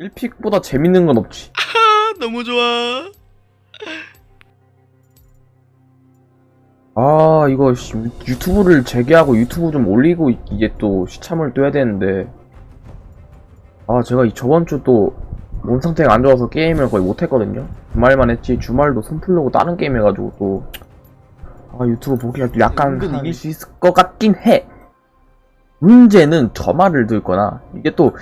1픽보다 재밌는 건 없지. 아, 너무 좋아. 아, 이거 씨, 유- 유튜브를 재개하고 유튜브 좀 올리고 이제 또 시참을 또 해야 되는데. 아, 제가 이 저번 주 또 몸 상태가 안 좋아서 게임을 거의 못 했거든요. 주말만 했지. 주말도 손 풀려고 다른 게임 해가지고 또. 아, 유튜브 보기가 또 약간 은근 이길 수 있을 것 같긴 해. 문제는 저 말을 듣거나, 이게 또,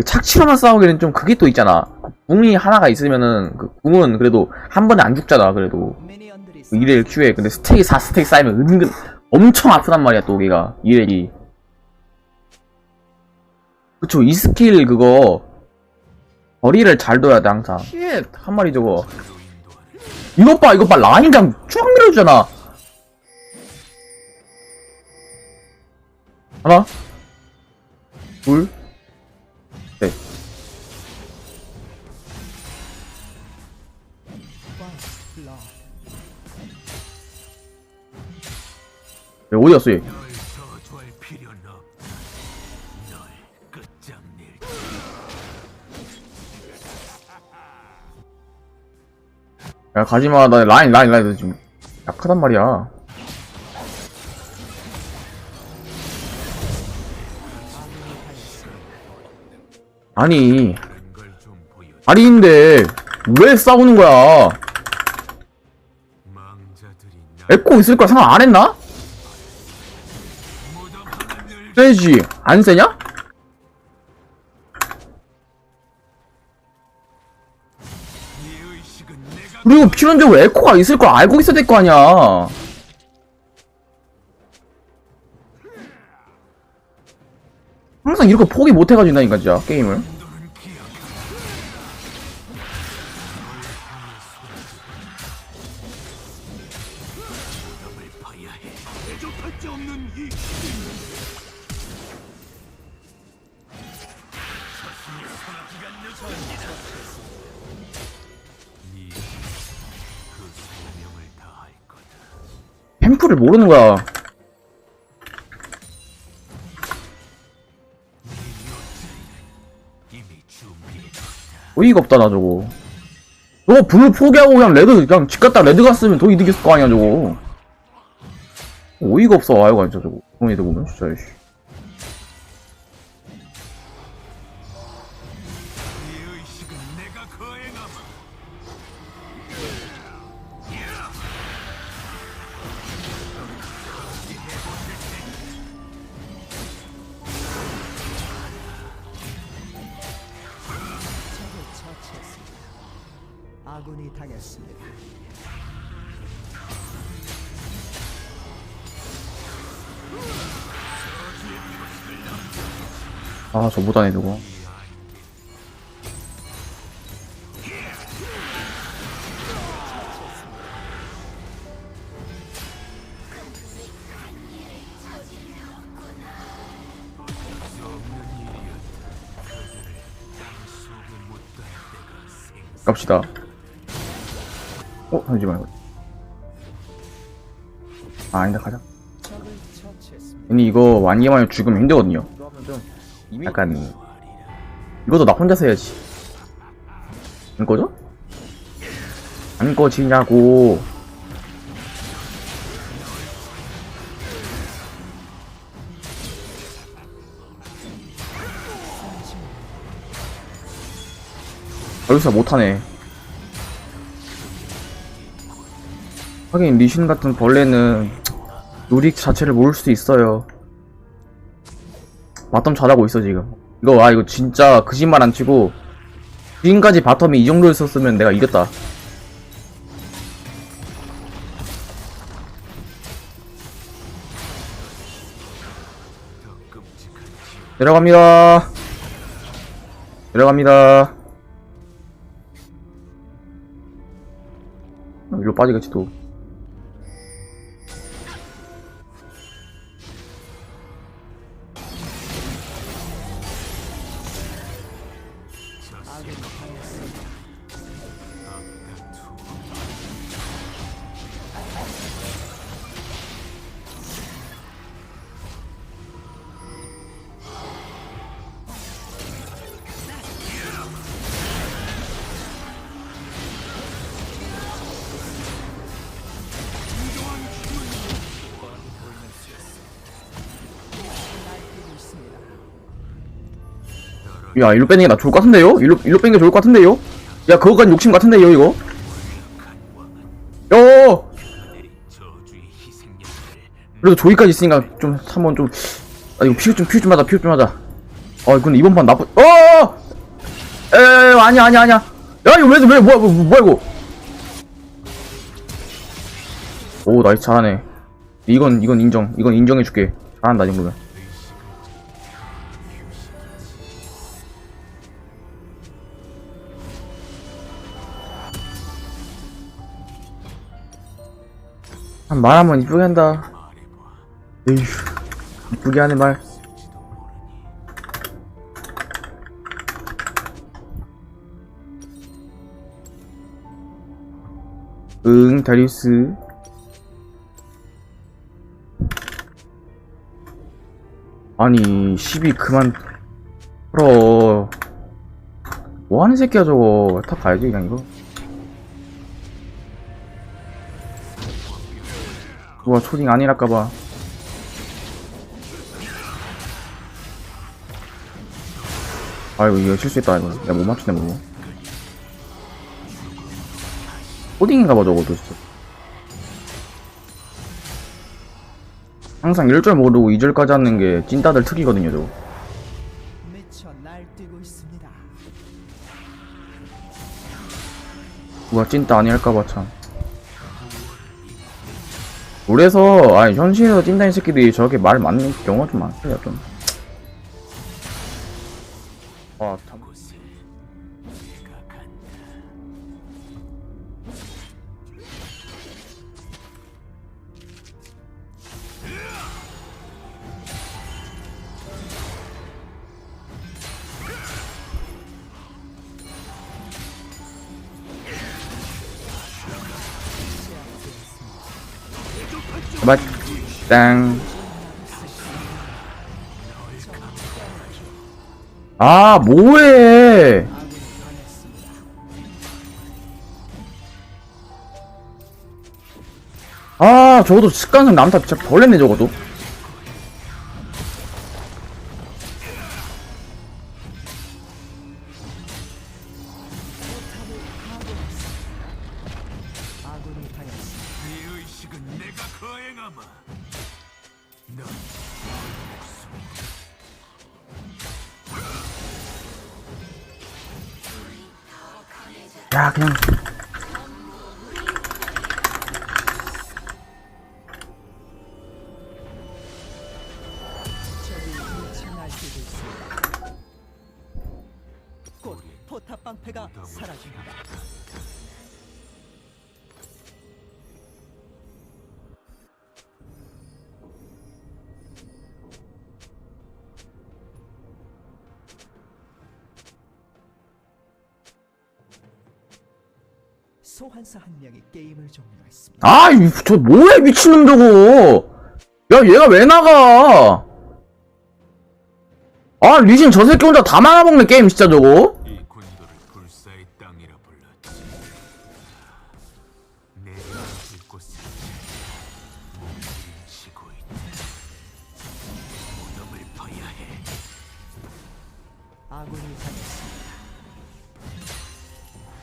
착취로만 싸우기는 좀 그게 또 있잖아. 궁이 하나가 있으면은, 그 궁은 그래도 한 번에 안 죽잖아, 그래도. 그 이렐 큐에 근데 스택이 4스택 쌓이면 은근 엄청 아프단 말이야 또 걔가. 이렐이. 그쵸 이 스킬 그거 거리를 잘 둬야 돼 항상. 쉣한 마리 저거. 이것 봐 이것 봐. 라인 그냥 쭉 밀어주잖아. 하나? 둘 어디 갔어 얘? 야 가지마 나 라인 라인 라인 너 지금 약하단 말이야 아니. 아리인데 왜 싸우는 거야 나 에코 있을 거야 생각 안 했나? 세지. 안 세냐? 그리고 필연적으로 에코가 있을 걸 알고 있어야 될 거 아니야. 항상 이렇게 포기 못 해가지고 나니까 진짜 게임을 햄프를 모르는 거야. 어이가 없다 나 저거 저거 블루 포기하고 그냥 레드 그냥 집 갔다 레드 갔으면 더 이득했을 거 아니야 저거 어이가 없어 아이고 진짜 저거 그런 애들 보면 진짜 씨. 아군이 당했습니다. 아저 못하네 저거 갑시다 어? 잠시만 아 아니다 가자. 괜히 이거 완기만 죽으면 힘들거든요 약간 이것도 나 혼자서 해야지 안 꺼져? 안 꺼지냐고 여기서 못하네 하긴 리신 같은 벌레는 요리 자체를 모를 수도 있어요. 바텀 잘하고 있어 지금. 이거 아 이거 진짜 거짓말 안 치고 지금까지 바텀이 이 정도였었으면 내가 이겼다. 내려갑니다. 내려갑니다. 어, 이리로 빠지겠지 또 아군이 당했습니다. 야 일로 빼는 게 나 좋을 것 같은데요? 일로 일로 빼는 게 좋을 것 같은데요? 야 그거까지 욕심 같은데요 이거? 요 저주의 희생양을 그래도 조이까지 있으니까 좀 한번 좀 아 이거 피우 좀 피우 좀 하자 피우 좀 하자 아 근데 이번 판 나쁘 어! 에 아니야 아니야 아니야 야 이거 왜왜 뭐야 뭐, 뭐야 이거 오 나이스 잘하네 이건 이건 인정 이건 인정해줄게 잘한다 이 정도면 말 한번 이쁘게 한다 에휴 이쁘게 하네 말 응, 다리우스. 아니, 시비 그만 풀어. 뭐 하는 새끼야, 저거. 탑 가야지, 그냥 이거. 우와, 초딩 아니랄까봐. 아이고, 이거 실수했다, 이거. 내가 못 맞추네, 뭐. 초딩인가봐, 저거도 진짜. 항상 1절 모르고 2절까지 하는 게 찐따들 특이거든요, 저거. 누가 찐따 아니할까봐 참. 그래서 아니 현실에서 찐따인 새끼들이 저렇게 말 맞는 경우가 좀 많아요 좀. 맞. 땅. 아 뭐해? 아 저것도 습관성 남탑 진짜 벌레네 저것도. 야 그냥. 적이 소환사 한 명이 게임을 종료했습니다. 아 이 저 뭐해 미친놈 저거. 야 얘가 왜 나가? 아 리신 저 새끼 혼자 다 말아먹는 게임 진짜 저거.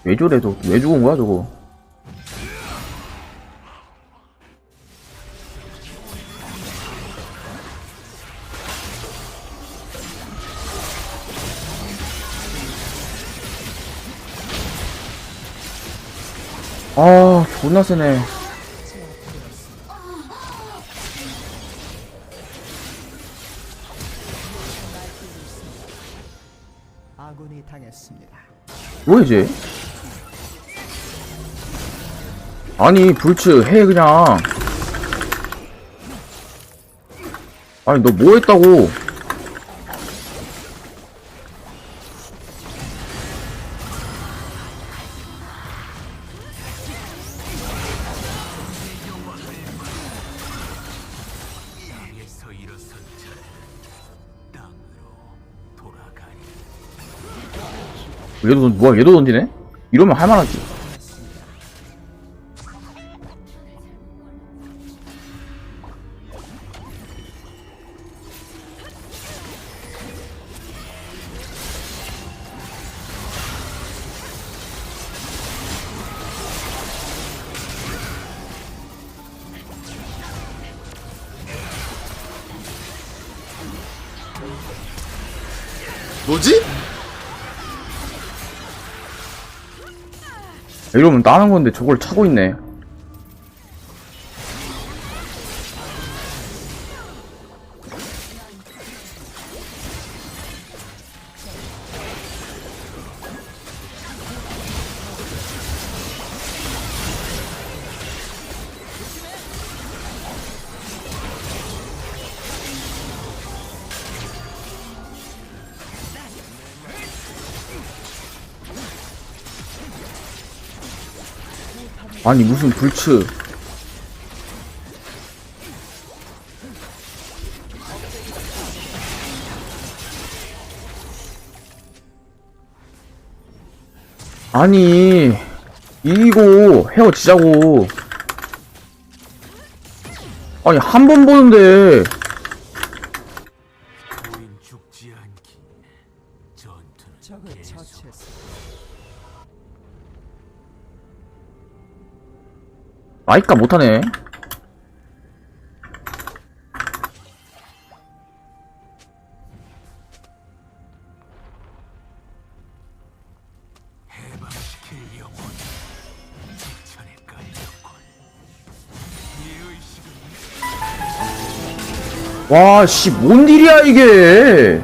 왜 저래 저? 왜 죽은 거야 저거? 아 존나 세네. 아군이 당했습니다. 뭐 이제? 아니 불츠 해 그냥. 아니 너 뭐 했다고? 얘도 던- 뭐야 얘도 던지네? 이러면 할만하지. 뭐지? 이러면 따는 건데 저걸 차고 있네. 아니 무슨 불츠 아니 이기고 헤어지자고 아니 한 번 보는데 우린 죽지 않기. 전투는 적을 계속. 처치했습니다. 아이까 못하네. 의식은 와씨 뭔 일이야 이게